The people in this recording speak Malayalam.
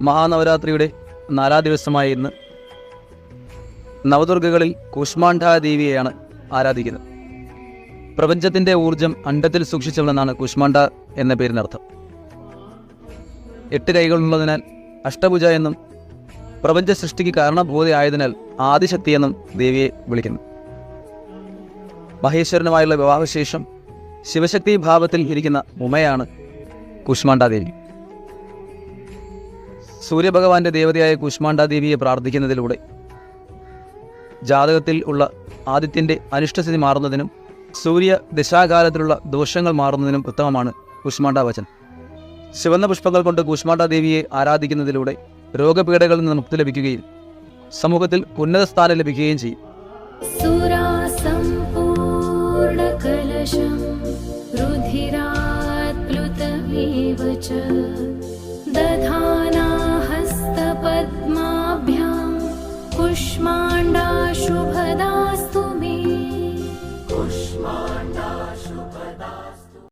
മഹാനവരാത്രിയുടെ നാലാം ദിവസമായ ഇന്ന് നവദുർഗകളിൽ കുഷ്മാണ്ഡാദേവിയെയാണ് ആരാധിക്കുന്നത്. പ്രപഞ്ചത്തിന്റെ ഊർജം അണ്ടത്തിൽ സൂക്ഷിച്ചവളെന്നാണ് കുഷ്മാണ്ഡ എന്ന പേരിനർത്ഥം. എട്ട് കൈകളുള്ളതിനാൽ അഷ്ടഭുജ എന്നും പ്രപഞ്ച സൃഷ്ടിക്ക് കാരണഭൂതയായതിനാൽ ആദിശക്തി എന്നും ദേവിയെ വിളിക്കുന്നു. മഹേശ്വരനുമായുള്ള വിവാഹശേഷം ശിവശക്തി ഭാവത്തിൽ ഇരിക്കുന്ന ഉമയാണ് കുഷ്മാണ്ഡാദേവി. സൂര്യഭഗവാന്റെ ദേവതയായ കുഷ്മാണ്ടാദേവിയെ പ്രാർത്ഥിക്കുന്നതിലൂടെ ജാതകത്തിൽ ഉള്ള ആദിത്യന്റെ അനിഷ്ടസ്ഥിതി മാറുന്നതിനും സൂര്യ ദശാകാലത്തിലുള്ള ദോഷങ്ങൾ മാറുന്നതിനും ഉത്തമമാണ് കുഷ്മാണ്ടാവചൻ ശിവന്ന പുഷ്പങ്ങൾ കൊണ്ട് കുഷ്മാണ്ടാദേവിയെ ആരാധിക്കുന്നതിലൂടെ രോഗപീഠകളിൽ നിന്ന് മുക്തി ലഭിക്കുകയും സമൂഹത്തിൽ ഉന്നത സ്ഥാനം ലഭിക്കുകയും ചെയ്യും. രുധിരാത്പ്ലുതമേവ सुष्माण्डा शुभदास्